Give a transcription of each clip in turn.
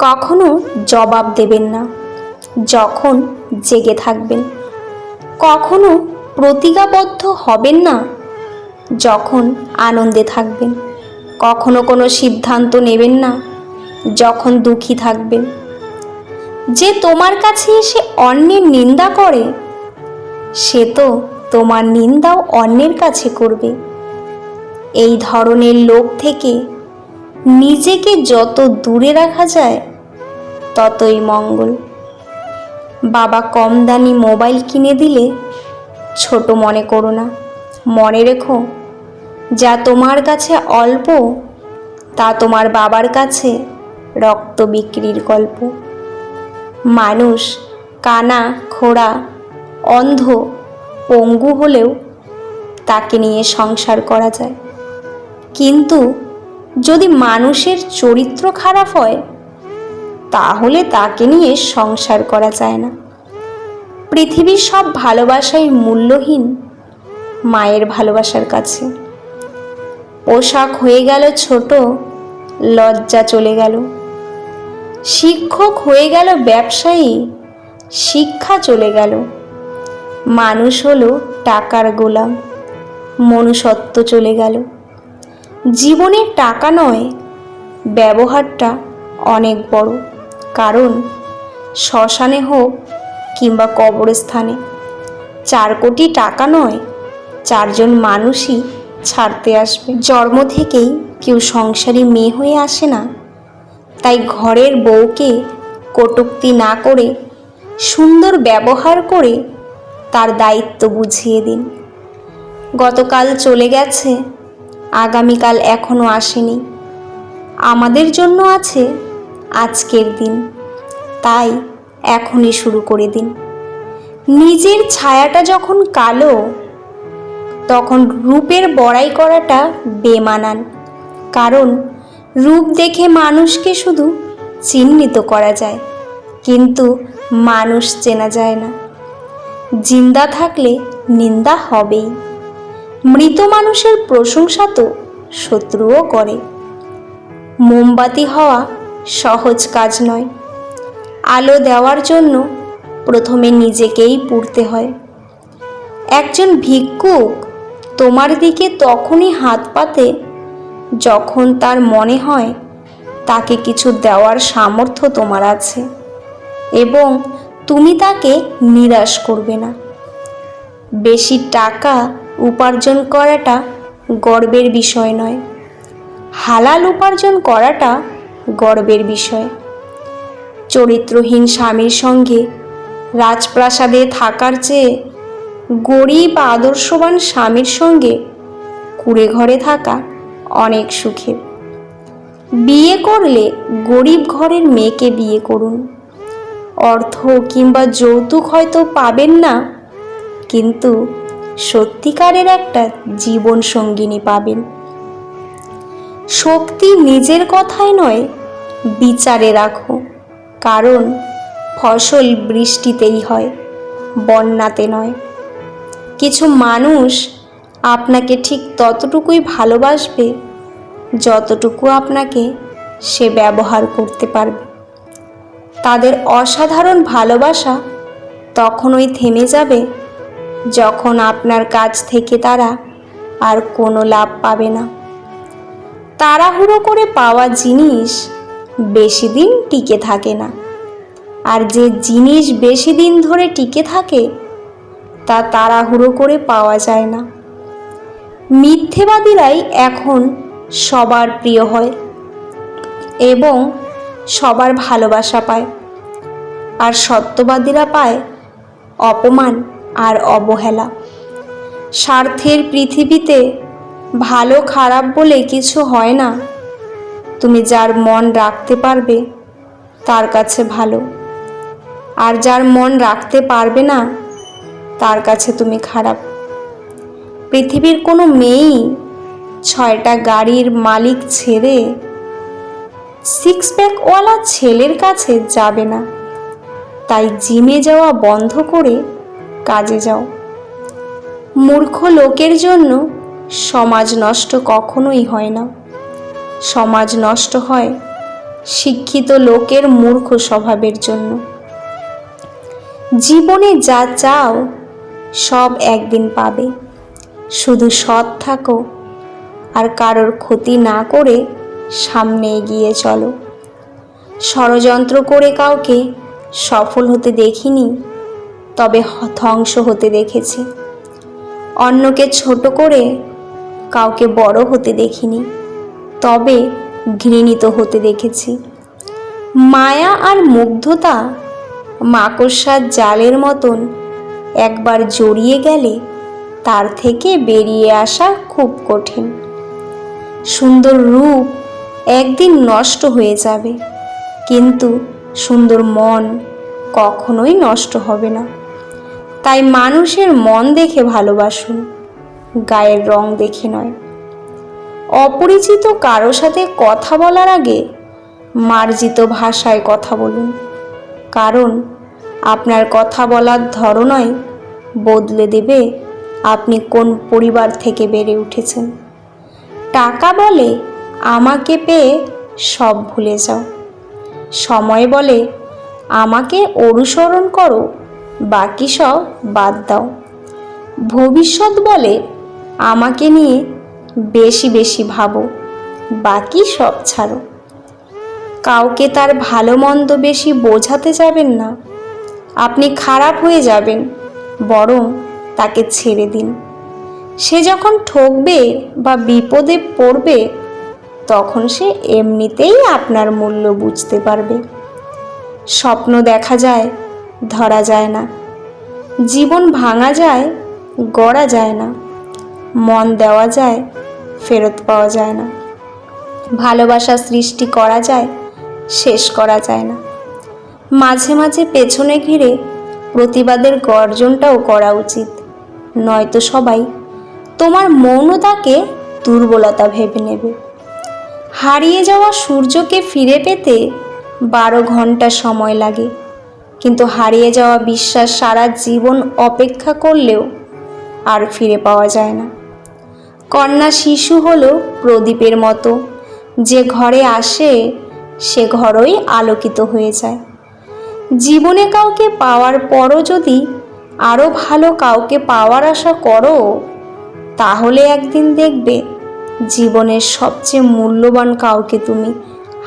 কখনো জবাব দেবেন না, যখন জেগে থাকবেন। কখনো প্রতিজ্ঞাবদ্ধ হবেন না, যখন আনন্দে থাকবেন। কখনো কোনো সিদ্ধান্ত নেবেন না, যখন দুঃখী থাকবেন। যে তোমার কাছে এসে অন্যের নিন্দা করে, সে তো তোমার নিন্দাও অন্যের কাছে করবে। এই ধরনের লোক থেকে নিজেকে যত দূরে রাখা যায় ততই মঙ্গল। বাবা কম দামি মোবাইল কিনে দিলে ছোট মনে করো না। মনে রেখো, যা তোমার কাছে অল্প, তা তোমার বাবার কাছে রক্ত বিক্রির গল্প। মানুষ কানা, খোড়া, অন্ধ, পঙ্গু হলেও তাকে নিয়ে সংসার করা যায়। কিন্তু যদি মানুষের চরিত্র খারাপ হয় তাহলে তাকে নিয়ে সংসার করা যায় না। পৃথিবীর সব ভালোবাসাই মূল্যহীন মায়ের ভালোবাসার কাছে। পোশাক হয়ে গেল ছোট, লজ্জা চলে গেল। শিক্ষক হয়ে গেল ব্যবসায়ী, শিক্ষা চলে গেল। মানুষ হলো টাকার গোলাম, মনুষ্যত্ব চলে গেল। জীবনে টাকা নয়, ব্যবহারটা অনেক বড়। কারণ শ্মশানে হোক কিংবা কবরস্থানে, চার কোটি টাকা নয়, চারজন মানুষই ছাড়তে আসবে। জন্ম থেকেই কেউ সংসারী মেয়ে হয়ে আসে না। তাই ঘরের বউকে কটুক্তি না করে, সুন্দর ব্যবহার করে তার দায়িত্ব বুঝিয়ে দিন। গতকাল চলে গেছে, আগামীকাল এখনও আসেনি। আমাদের জন্য আছে আজকের দিন। তাই এখনই শুরু করে দিন। নিজের ছায়াটা যখন কালো, তখন রূপের বড়াই করাটা বেমানান। কারণ রূপ দেখে মানুষকে শুধু চিহ্নিত করা যায়, কিন্তু মানুষ চেনা যায় না। জিন্দা থাকলে নিন্দা হবেই। মৃত মানুষের প্রশংসা তো শত্রুও করে। মোমবাতি হওয়া সহজ কাজ নয়। আলো দেওয়ার জন্য প্রথমে নিজেকেই পুড়তে হয়। একজন ভিক্ষুক তোমার দিকে তখনই হাত পাতে যখন তার মনে হয় তাকে কিছু দেওয়ার সামর্থ্য তোমার আছে এবং তুমি তাকে নিরাশ করবে না। বেশি টাকা উপার্জন করাটা গর্বের বিষয় নয়। হালাল উপার্জন করাটা গর্বের বিষয়। চরিত্রহীন স্বামীর সঙ্গে রাজপ্রাসাদে থাকার চেয়ে গরিব, আদর্শবান স্বামীর সঙ্গে কুড়ে ঘরে থাকা অনেক সুখের বিয়ে করলে গরিব ঘরের মেয়েকে বিয়ে করুন। অর্থ কিংবা যৌতুক হয়তো পাবেন না, কিন্তু সত্যিকারের একটা জীবন সঙ্গিনী পাবেন। শক্তি নিজের কথায় নয় বিচারে রাখো, কারণ ফসল বৃষ্টিতেই হয়, বন্যাতে নয়। কিছু মানুষ আপনাকে ঠিক ততটুকুই ভালোবাসবে, যতটুকু আপনাকে সে ব্যবহার করতে পারবে। তাদের অসাধারণ ভালোবাসা তখনই থেমে যাবে যখন আপনার কাছ থেকে তারা আর কোনো লাভ পাবে না। তাড়াহুড়ো করে পাওয়া জিনিস বেশি দিন টিকে থাকে না। আর যে জিনিস বেশি দিন ধরে টিকে থাকে, তা তাড়াহুড়ো করে পাওয়া যায় না। মিথ্যেবাদীরাই এখন সবার প্রিয় হয় এবং সবার ভালোবাসা পায়। আর সত্যবাদীরা পায় অপমান আর অবহেলা। স্বার্থের পৃথিবীতে ভালো খারাপ বলে কিছু হয় না। তুমি যার মন রাখতে পারবে, তার কাছে ভালো। আর যার মন রাখতে পারবে না, তার কাছে তুমি খারাপ। পৃথিবীর কোনো মেয়েই ছয়টা গাড়ির মালিক ছেড়ে সিক্স প্যাকওয়ালা ছেলের কাছে যাবে না। তাই জিমে যাওয়া বন্ধ করে কাজে যাও। মূর্খ লোকের জন্য সমাজ নষ্ট কখনোই হয় না। সমাজ নষ্ট হয়, শিক্ষিত লোকের মূর্খ স্বভাবের জন্য। জীবনে যা চাও, সব একদিন পাবে। শুধু সৎ থাকো, আর কারোর ক্ষতি না করে সামনে এগিয়ে চলো। ষড়যন্ত্র করে কাউকে সফল হতে দেখিনি, তবে ধ্বংস হতে দেখেছি। অন্যকে ছোট করে কাউকে বড় হতে দেখিনি। তবে ঘৃণিত হতে দেখেছি। মায়া আর মুগ্ধতা মাকড়সার জালের মতন একবার জড়িয়ে গেলে তার থেকে বেরিয়ে আসা খুব কঠিন। সুন্দর রূপ একদিন নষ্ট হয়ে যাবে, কিন্তু সুন্দর মন কখনোই নষ্ট হবে না। তাই মানুষের মন দেখে ভালোবাসুন, গায়ের রং দেখে নয়। অপরিচিত কারও সাথে কথা বলার আগে মার্জিত ভাষায় কথা বলুন। কারণ আপনার কথা বলার ধরনই বদলে দেবে আপনি কোন পরিবার থেকে বেড়ে উঠেছেন। টাকা বলে আমাকে পেয়ে সব ভুলে যাও। সময় বলে আমাকে অনুসরণ করো, বাকি সব বাদ দাও। ভবিষ্যৎ বলে আমাকে নিয়ে বেশি বেশি ভাবো, বাকি সব ছাড়ো। কাউকে তার ভালো মন্দ বেশি বোঝাতে যাবেন না। আপনি খারাপ হয়ে যাবেন, বরং তাকে ছেড়ে দিন। সে যখন ঠকবে বা বিপদে পড়বে, তখন সে এমনিতেই আপনার মূল্য বুঝতে পারবে। স্বপ্ন দেখা যায়, ধরা যায় না। জীবন ভাঙা যায়, গড়া যায় না। মন দেওয়া যায়, ফেরত পাওয়া যায় না। ভালোবাসা সৃষ্টি করা যায়, শেষ করা যায় না। মাঝে মাঝে পেছনে ঘিরে প্রতিবাদের গর্জনটাও করা উচিত। নয়তো সবাই তোমার মৌনতাকে দুর্বলতা ভেবে নেবে। হারিয়ে যাওয়া সূর্যকে ফিরে পেতে বারো ঘণ্টা সময় লাগে। কিন্তু হারিয়ে যাওয়া বিশ্বাস সারা জীবন অপেক্ষা করলেও আর ফিরে পাওয়া যায় না। কন্যা শিশু হল প্রদীপের মতো। যে ঘরে আসে, সে ঘরই আলোকিত হয়ে যায়। জীবনে কাউকে পাওয়ার পরও যদি আরও ভালো কাউকে পাওয়ার আশা করো, তাহলে একদিন দেখবে জীবনের সবচেয়ে মূল্যবান কাউকে তুমি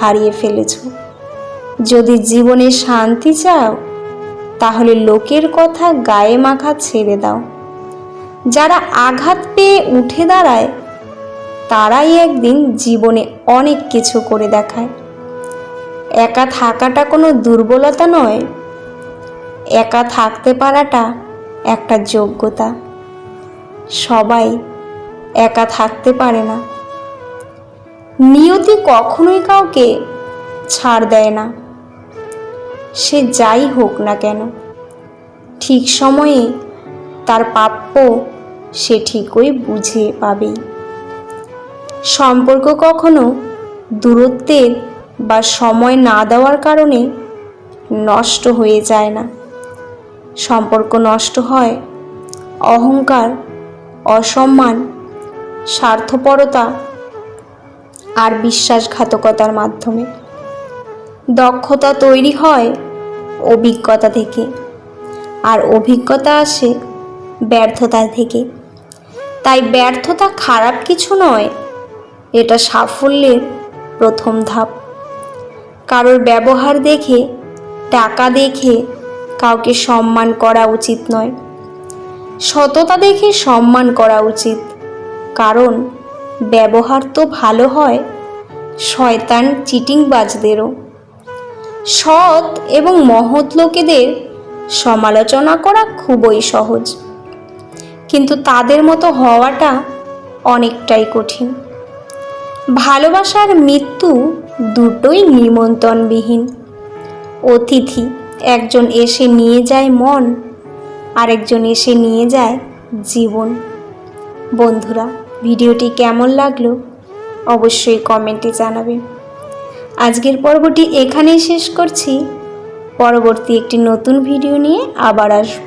হারিয়ে ফেলেছ। যদি জীবনে শান্তি চাও, তাহলে লোকের কথা গায়ে মাখা ছেড়ে দাও। যারা আঘাত পেয়ে উঠে দাঁড়ায়, তারাই একদিন জীবনে অনেক কিছু করে দেখায়। একা থাকাটা কোনো দুর্বলতা নয়, একা থাকতে পারাটা একটা যোগ্যতা। সবাই একা থাকতে পারে না। নিয়তি কখনোই কাউকে ছাড় দেয় না। সে যাই হোক না কেন, ঠিক সময়ে তার প্রাপ্য সে ঠিকই বুঝে পাবেই সম্পর্ক কখনো দূরত্বের বা সময় না দেওয়ার কারণে নষ্ট হয়ে যায় না। সম্পর্ক নষ্ট হয় অহংকার, অসম্মান, স্বার্থপরতা আর বিশ্বাসঘাতকতার মাধ্যমে। দক্ষতা তৈরি হয় অভিজ্ঞতা থেকে, আর অভিজ্ঞতা আসে ব্যর্থতা থেকে। তাই ব্যর্থতা খারাপ কিছু নয়। এটা সাফল্যের প্রথম ধাপ। কারোর ব্যবহার দেখে, টাকা দেখে কাউকে সম্মান করা উচিত নয়। সততা দেখে সম্মান করা উচিত। কারণ ব্যবহার তো ভালো হয় শয়তান চিটিংবাজদেরও। সৎ এবং মহৎ লোকেদের সমালোচনা করা খুবই সহজ। কিন্তু তাদের মতো হওয়াটা অনেকটাই কঠিন। ভালোবাসার মৃত্যু দুটোই নিমন্ত্রণবিহীন। অতিথি, একজন এসে নিয়ে যায় মন, আরেকজন এসে নিয়ে যায় জীবন। বন্ধুরা, ভিডিওটি কেমন লাগল অবশ্যই কমেন্টে জানাবেন আজকের পর্বটি এখানেই শেষ করছি। পরবর্তী একটি নতুন ভিডিও নিয়ে আবার আসব।